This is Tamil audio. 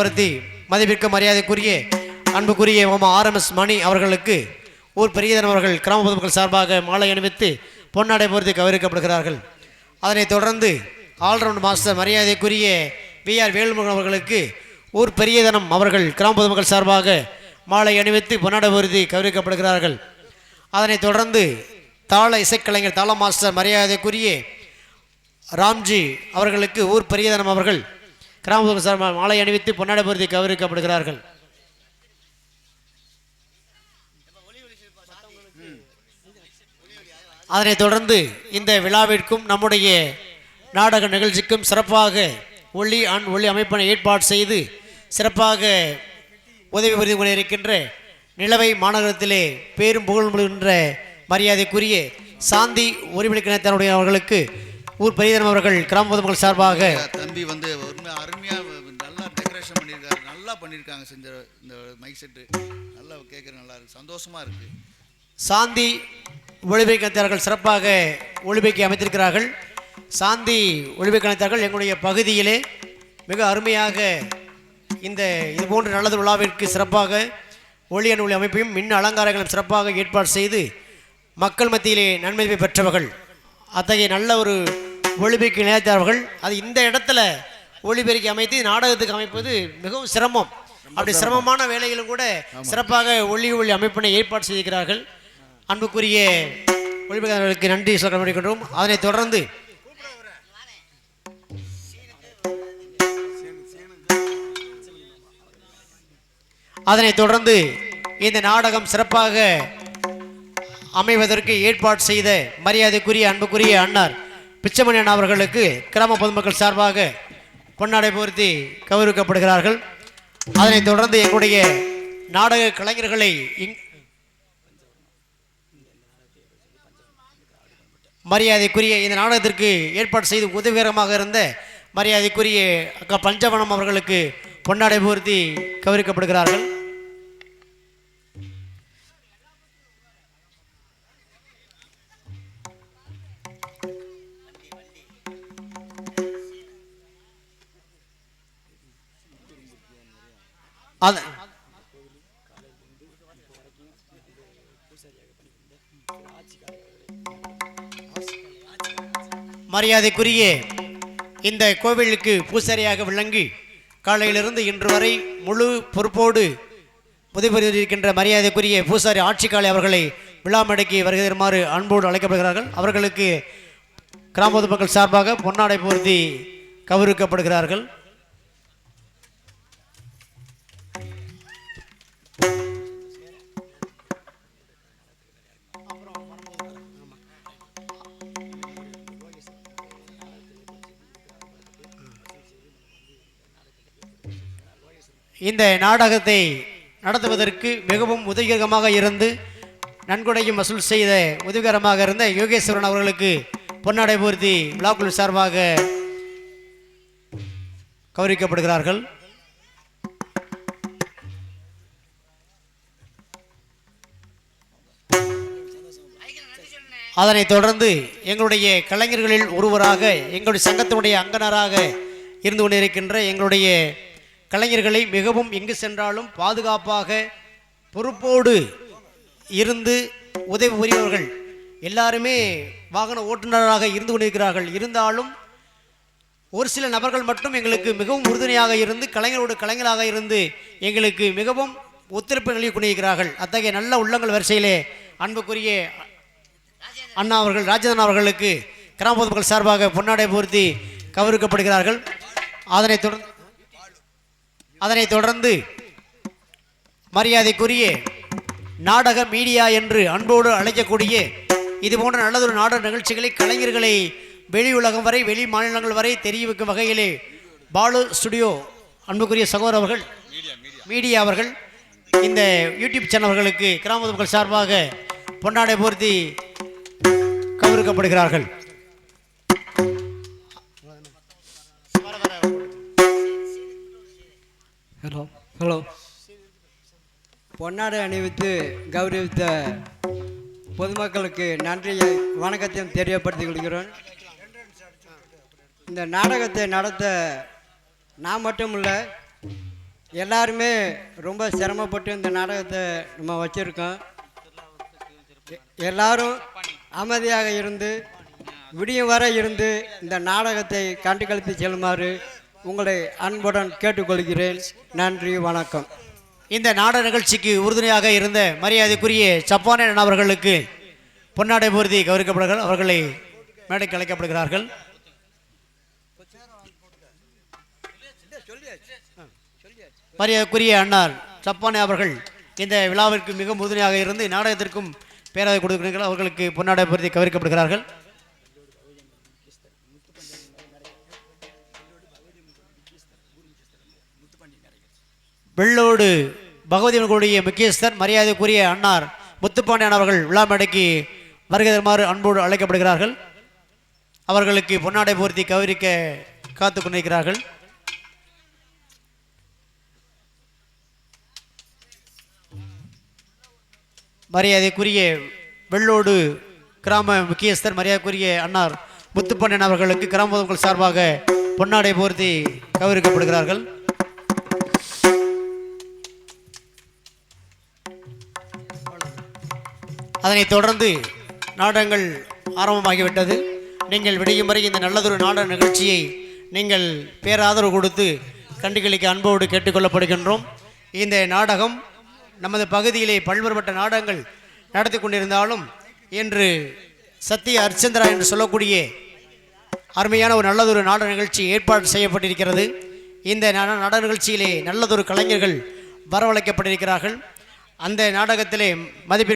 வருத்தி மதிப்பிற்கு மரியாதைக்குரிய அன்புக்குரிய மாமா ஆர்எம்எஸ் மணி அவர்களுக்கு ஊர் பெரியதன் அவர்கள் கிராம பொதுமக்கள் சார்பாக மாலை அணிவித்து பொன்னாடை பொறுத்து கௌரவிக்கப்படுகிறார்கள். அதனைத் தொடர்ந்து ஆல்ரவுண்ட் மாஸ்டர் மரியாதைக்குரிய வி ஆர் வேல்முருகன் அவர்களுக்கு ஊர் பெரியதனம் அவர்கள் கிராம பொதுமக்கள் சார்பாக மாலை அணிவித்து பொன்னாடை பொருத்தி கௌரவிக்கப்படுகிறார்கள். அதனைத் தொடர்ந்து தாள இசைக்கலைஞர் தாள மாஸ்டர் மரியாதைக்குரிய ராம்ஜி அவர்களுக்கு ஊர் பெரியதனம் அவர்கள் கிராம சார் மாலை அணிவித்து பொன்னாடை பொருத்தி கௌரவிக்கப்படுகிறார்கள். அதனைத் தொடர்ந்து இந்த விழாவிற்கும் நம்முடைய நாடக நிகழ்ச்சிக்கும் சிறப்பாக ஒளி அன் ஒளி அமைப்பினை ஏற்பாடு செய்து சிறப்பாக உதவி புரிந்து கொண்டிருக்கின்ற நிலவை மாநகரத்திலே பேரும் புகழ் முழுகின்ற மரியாதைக்குரிய சாந்தி உரிமைக்கிணத்தனுடைய அவர்களுக்கு ஊர் பெரியதனம் அவர்கள் கிராம பொதுமக்கள் சார்பாக தம்பி வந்து பண்ணியிருக்காங்க செஞ்ச இந்த மைக் செட்டு நல்லா கேட்குற நல்லா இருக்கு. சந்தோஷமாக இருக்கு. சாந்தி ஒளிபெருக்கத்தார்கள் சிறப்பாக ஒளிபைக்கு அமைத்திருக்கிறார்கள். சாந்தி ஒளிபெருக்கத்தார்கள் எங்களுடைய பகுதியிலே மிக அருமையாக இந்த இது போன்ற நல்லது விழாவிற்கு சிறப்பாக ஒளியன் ஒளி அமைப்பையும் மின் அலங்காரங்களும் சிறப்பாக ஏற்பாடு செய்து மக்கள் மத்தியிலே நன்மதிப்பை பெற்றவர்கள். அத்தகைய நல்ல ஒரு ஒளிபெருக்கு நினைத்தார்கள் அது இந்த இடத்துல ஒளிபெருக்கி அமைத்து நாடகத்துக்கு அமைப்பது மிகவும் சிரமம். அப்படி சிரமமான வேலையிலும் கூட சிறப்பாக ஒளி ஒளி அமைப்பினை ஏற்பாடு செய்திருக்கிறார்கள். அன்புக்குரிய ஒளிபெருக்கர்களுக்கு நன்றி சொல்ல முடிக்கின்றோம் அதனைத் தொடர்ந்து அதனைத் தொடர்ந்து இந்த நாடகம் சிறப்பாக அமைவதற்கு ஏற்பாடு செய்த மரியாதைக்குரிய அன்புக்குரிய அன்னார் பிச்சமணி அண்ணா அவர்களுக்கு கிராம பொதுமக்கள் சார்பாக பொன்னாடை போர்த்தி கௌரவிக்கப்படுகிறார்கள். அதனைத் தொடர்ந்து எங்களுடைய நாடக கலைஞர்களை இங் மரியாதைக்குரிய இந்த நாடகத்திற்கு ஏற்பாடு செய்து உதவிகரமாக இருந்த மரியாதைக்குரிய அக்கா பஞ்சவனம் அவர்களுக்கு பொன்னாடை பூர்த்தி கௌரவிக்கப்படுகிறார்கள். அது மரியாதைக்குரிய இந்த கோவிலுக்கு பூசாரியாக விளங்கி காலையிலிருந்து இன்று வரை முழு பொறுப்போடு உதவி மரியாதைக்குரிய பூசாரி ஆட்சிக்காலை அவர்களை விழாமடைக்கு வருகிறமாறு அன்போடு அழைக்கப்படுகிறார்கள். அவர்களுக்கு கிராம பொதுமக்கள் சார்பாக பொன்னாடை போர்த்தி கௌரவிக்கப்படுகிறார்கள். இந்த நாடகத்தை நடத்துவதற்கு மிகவும் உதவிகரமாக இருந்து நன்கொடையும் வசூல் செய்த உதவிகரமாக இருந்த யோகேஸ்வரன் அவர்களுக்கு பொன்னாடை பூர்த்தி விழாக்குழு சார்பாக கௌரவிக்கப்படுகிறார்கள். அதனைத் தொடர்ந்து எங்களுடைய கலைஞர்களில் ஒருவராக எங்களுடைய சங்கத்தினுடைய அங்கனராக இருந்து கொண்டிருக்கின்ற எங்களுடைய கலைஞர்களை மிகவும் எங்கு சென்றாலும் பாதுகாப்பாக பொறுப்போடு இருந்து உதவி புரியவர்கள் எல்லாருமே வாகன ஓட்டுநராக இருந்து கொண்டிருக்கிறார்கள். இருந்தாலும் ஒரு சில நபர்கள் மட்டும் எங்களுக்கு மிகவும் உறுதுணையாக இருந்து கலைஞரோடு கலைஞராக இருந்து எங்களுக்கு மிகவும் ஒத்துழைப்பு நல்கி கொண்டிருக்கிறார்கள். அத்தகைய நல்ல உள்ளங்கள் வரிசையிலே அன்புக்குரிய அண்ணா அவர்கள் ராஜேந்திரன் அவர்களுக்கு கிராம பொதுமக்கள் சார்பாக பொன்னாடை பூர்த்தி கௌரவிக்கப்படுகிறார்கள். அதனைத் தொடர்ந்து அதனைத் தொடர்ந்து மரியாதைக்குரிய நாடக மீடியா என்று அன்போடு அழைக்கக்கூடிய இதுபோன்ற நல்லதொரு நாடக நிகழ்ச்சிகளை கலைஞர்களை வெளி உலகம் வரை வெளி மாநிலங்கள் வரை தெரிவிக்கும் வகையிலே பாலு ஸ்டுடியோ அன்புக்குரிய சகோதரர் அவர்கள் மீடியா அவர்கள் இந்த யூடியூப் சேனல்களுக்கு அவர்களுக்கு கிராம மக்கள் சார்பாக பொன்னாடை பூர்த்தி கௌரவிக்கப்படுகிறார்கள். ஹலோ ஹலோ பொன்னாடை அணிவித்து கௌரவித்த பொதுமக்களுக்கு நன்றியை வணக்கத்தையும் தெரியப்படுத்திக் கொள்கிறோம். இந்த நாடகத்தை நடத்த நான் மட்டும் இல்லை எல்லாருமே ரொம்ப சிரமப்பட்டு இந்த நாடகத்தை நம்ம வச்சுருக்கோம். எல்லாரும் அமைதியாக இருந்து விடியும் வரை இருந்து இந்த நாடகத்தை கண்டு கழித்து செல்லுமாறு உங்களை அன்புடன் கேட்டுக்கொள்கிறேன். நன்றி வணக்கம். இந்த நாடக நிகழ்ச்சிக்கு உறுதுணையாக இருந்த மரியாதைக்குரிய சப்பானியன் அவர்களுக்கு பொன்னாடை பூர்த்தி கௌரவிக்கப்படுகிறார்கள். அவர்களை மேடைக்கு அழைக்கப்படுகிறார்கள். மரியாதைக்குரிய அண்ணார் சப்பானே அவர்கள் இந்த விழாவிற்கு மிக உறுதுணையாக இருந்து நாடகத்திற்கும் பேராதை கொடுக்கிறார்கள். அவர்களுக்கு பொன்னாடை பூர்த்தி கௌரவிக்கப்படுகிறார்கள். வெள்ளோடு பகவதியவர்களுடைய முக்கியஸ்தர் மரியாதைக்குரிய அன்னார் முத்துப்பாண்டியன் அவர்கள் விழாமேடைக்கு வருகை தருமாறு அன்போடு அழைக்கப்படுகிறார்கள். அவர்களுக்கு பொன்னாடை பூர்த்தி கௌரிக்க காத்து கொண்டிருக்கிறார்கள். மரியாதைக்குரிய வெள்ளோடு கிராம முக்கியஸ்தர் மரியாதைக்குரிய அன்னார் முத்துப்பண்ணன் அவர்களுக்கு கிராம சார்பாக பொன்னாடை பூர்த்தி கௌரிக்கப்படுகிறார்கள். அதனைத் தொடர்ந்து நாடகங்கள் ஆரம்பமாகிவிட்டது. நீங்கள் விடையும் வரை இந்த நல்லதொரு நாடக நிகழ்ச்சியை நீங்கள் பேராதரவு கொடுத்து கண்டிகளுக்கு அன்போடு கேட்டுக்கொள்ளப்படுகின்றோம் இந்த நாடகம் நமது பகுதியிலே பல்வேறுபட்ட நாடகங்கள் நடத்தி கொண்டிருந்தாலும் இன்று சத்திய அர்ச்சந்திரா என்று சொல்லக்கூடிய அருமையான ஒரு நல்லதொரு நாடக நிகழ்ச்சி ஏற்பாடு செய்யப்பட்டிருக்கிறது. இந்த நாடக நிகழ்ச்சியிலே நல்லதொரு கலைஞர்கள் வரவழைக்கப்பட்டிருக்கிறார்கள். அந்த நாடகத்திலே மதிப்பீடு